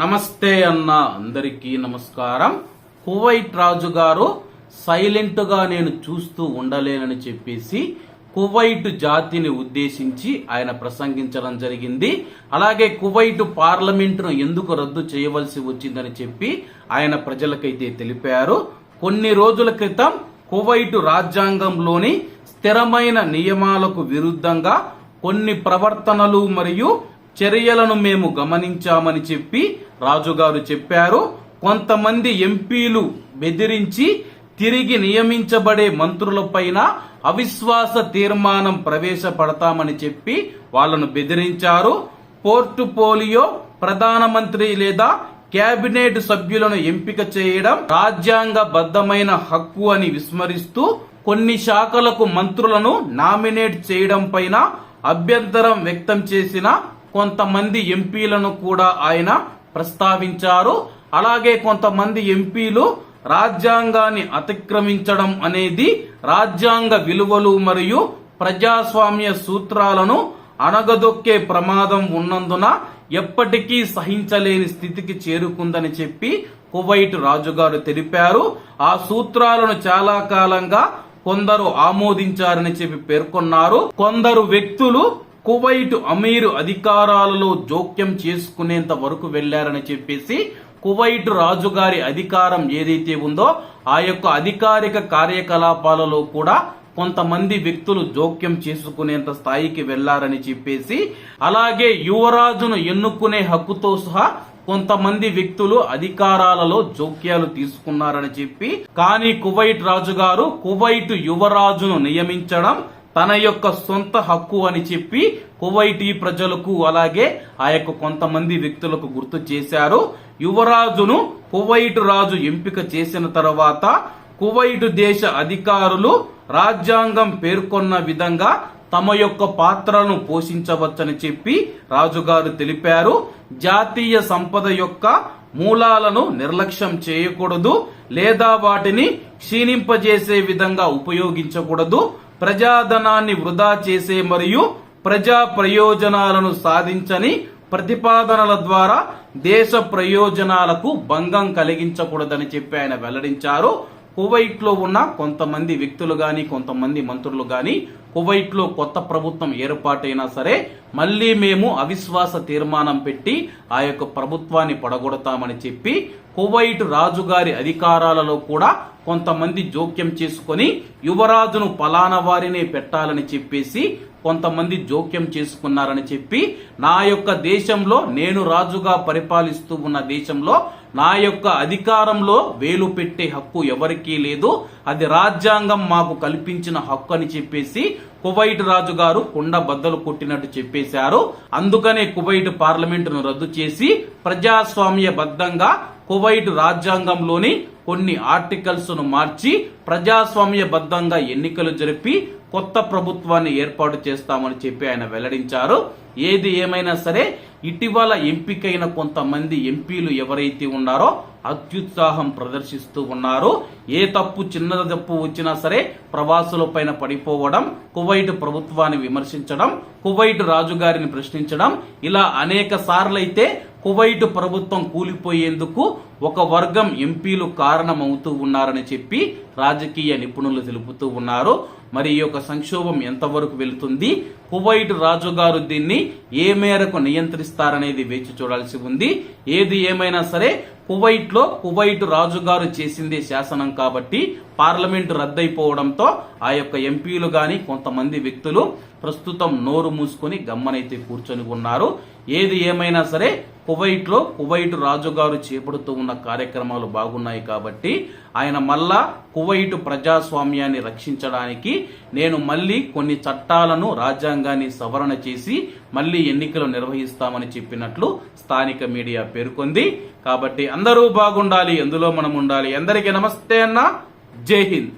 నమస్తే అన్న అందరికీ నమస్కారం. కువైట్ రాజు గారు సైలెంట్గా నేను చూస్తూ ఉండలేనని చెప్పేసి కువైట్ జాతిని ఉద్దేశించి ఆయన ప్రసంగించడం జరిగింది. అలాగే కువైట్ పార్లమెంటును ఎందుకు రద్దు చేయవలసి వచ్చిందని చెప్పి ఆయన ప్రజలకైతే తెలిపారు. కొన్ని రోజుల క్రితం కువైట్ రాజ్యాంగంలోని స్థిరమైన నియమాలకు విరుద్ధంగా కొన్ని ప్రవర్తనలు మరియు చర్యలను మేము గమనించామని చెప్పి రాజుగారు చెప్పారు కొంతమంది ఎంపీలు బెదిరించి తిరిగి నియమించబడే మంత్రులపైన అవిశ్వాస తీర్మానం ప్రవేశపడతామని చెప్పి వాళ్ళను బెదిరించారు. పోర్టుపోలియో ప్రధానమంత్రి లేదా కేబినెట్ సభ్యులను ఎంపిక చేయడం రాజ్యాంగ బద్దమైన హక్కు అని విస్మరిస్తూ కొన్ని శాఖలకు మంత్రులను నామినేట్ చేయడం పైన అభ్యంతరం వ్యక్తం చేసిన కొంతమంది ఎంపీలను కూడా ఆయన ప్రస్తావించారు. అలాగే కొంతమంది ఎంపీలు రాజ్యాంగాన్ని అతిక్రమించడం అనేది రాజ్యాంగ విలువలు మరియు ప్రజాస్వామ్య సూత్రాలను అణగదొక్కే ప్రమాదం ఉన్నందున ఎప్పటికీ సహించలేని స్థితికి చేరుకుందని చెప్పి కువైట్ రాజుగారు తెలిపారు. ఆ సూత్రాలను చాలా కాలంగా కొందరు ఆమోదించారని చెప్పి పేర్కొన్నారు. కొందరు వ్యక్తులు కువైట్ అమీరు అధికారాలలో జోక్యం చేసుకునేంత వరకు వెళ్ళారని చెప్పేసి కువైట్ రాజుగారి అధికారం ఏదైతే ఉందో ఆ యొక్క అధికారిక కార్యకలాపాలలో కూడా కొంతమంది వ్యక్తులు జోక్యం చేసుకునేంత స్థాయికి వెళ్ళారని చెప్పేసి అలాగే యువరాజును ఎన్నుకునే హక్కుతో సహా కొంతమంది వ్యక్తులు అధికారాలలో జోక్యాలు తీసుకున్నారని చెప్పి కానీ కువైట్ రాజుగారు కువైట్ యువరాజును నియమించడం తన యొక్క సొంత హక్కు అని చెప్పి కువైటీ ప్రజలకు అలాగే ఆ యొక్క కొంతమంది వ్యక్తులకు గుర్తు చేశారు. యువరాజును కువైట్ రాజు ఎంపిక చేసిన తర్వాత కువైట్ దేశ అధికారులు రాజ్యాంగం పేర్కొన్న విధంగా తమ యొక్క పాత్రను పోషించవచ్చని చెప్పి రాజుగారు తెలిపారు. జాతీయ సంపద యొక్క మూలాలను నిర్లక్ష్యం చేయకూడదు లేదా వాటిని క్షీణింపజేసే విధంగా ఉపయోగించకూడదు. ప్రజాధనాన్ని వృధా చేసే మరియు ప్రజా ప్రయోజనాలను సాధించని ప్రతిపాదనల ద్వారా దేశ ప్రయోజనాలకు భంగం కలిగించకూడదని చెప్పి ఆయన వెల్లడించారు. కువైట్లో ఉన్న కొంతమంది వ్యక్తులు గాని కొంతమంది మంత్రులు గాని కువైట్లో కొత్త ప్రభుత్వం ఏర్పాటైనా సరే మళ్ళీ మేము అవిశ్వాస తీర్మానం పెట్టి ఆ యొక్క ప్రభుత్వాన్ని పడగొడతామని చెప్పి కువైట్ రాజుగారి అధికారాలలో కూడా కొంతమంది జోక్యం చేసుకొని యువరాజును పలానా వారినే పెట్టాలని చెప్పేసి కొంతమంది జోక్యం చేసుకున్నారని చెప్పి నా యొక్క దేశంలో నేను రాజుగా పరిపాలిస్తూ ఉన్న దేశంలో నా యొక్క అధికారంలో వేలు పెట్టే హక్కు ఎవరికీ లేదు. అది రాజ్యాంగం మాకు కల్పించిన హక్కు అని చెప్పేసి కువైట్ రాజు గారు కుండ బద్దలు కొట్టినట్టు చెప్పేశారు. అందుకనే కువైట్ పార్లమెంటును రద్దు చేసి ప్రజాస్వామ్య బద్దంగా కువైట్ రాజ్యాంగంలోని కొన్ని ఆర్టికల్స్ను మార్చి ప్రజాస్వామ్య బద్దంగా ఎన్నికలు జరిపి కొత్త ప్రభుత్వాన్ని ఏర్పాటు చేస్తామని చెప్పి ఆయన వెల్లడించారు. ఏది ఏమైనా సరే ఇటీవల ఎంపికైన కొంతమంది ఎంపీలు ఎవరైతే ఉన్నారో అత్యుత్సాహం ప్రదర్శిస్తూ ఉన్నారు. ఏ తప్పు చిన్న తప్పు వచ్చినా సరే ప్రవాసుల పైన పడిపోవడం కువైట్ ప్రభుత్వాన్ని విమర్శించడం కువైట్ రాజుగారిని ప్రశ్నించడం ఇలా అనేక సార్లైతే కువైట్ ప్రభుత్వం కూలిపోయేందుకు ఒక వర్గం ఎంపీలు కారణమవుతూ ఉన్నారని చెప్పి రాజకీయ నిపుణులు తెలుపుతూ ఉన్నారు. మరి ఈ యొక్క సంక్షోభం ఎంతవరకు వెళుతుంది? కువైట్ రాజుగారు దీన్ని ఏ మేరకు నియంత్రిస్తారనేది వేచి చూడాల్సి ఉంది. ఏది ఏమైనా సరే కువైట్లో కువైట్ రాజుగారు చేసిందే శాసనం కాబట్టి పార్లమెంటు రద్దయిపోవడంతో ఆ యొక్క ఎంపీలు గాని కొంతమంది వ్యక్తులు ప్రస్తుతం నోరు మూసుకొని గమ్మనైతే కూర్చొని ఉన్నారు. ఏది ఏమైనా సరే కువైట్లో కువైట్ రాజుగారు చేపడుతూ ఉన్న కార్యక్రమాలు బాగున్నాయి కాబట్టి ఆయన మళ్ళా కువైట్ ప్రజాస్వామ్యాన్ని రక్షించడానికి నేను మళ్ళీ కొన్ని చట్టాలను రాజ్యాంగాన్ని సవరణ చేసి మళ్ళీ ఎన్నికలు నిర్వహిస్తామని చెప్పినట్లు స్థానిక మీడియా పేర్కొంది. కాబట్టి అందరూ బాగుండాలి ఎందులో మనం ఉండాలి. అందరికీ నమస్తే అన్న. జై హింద్.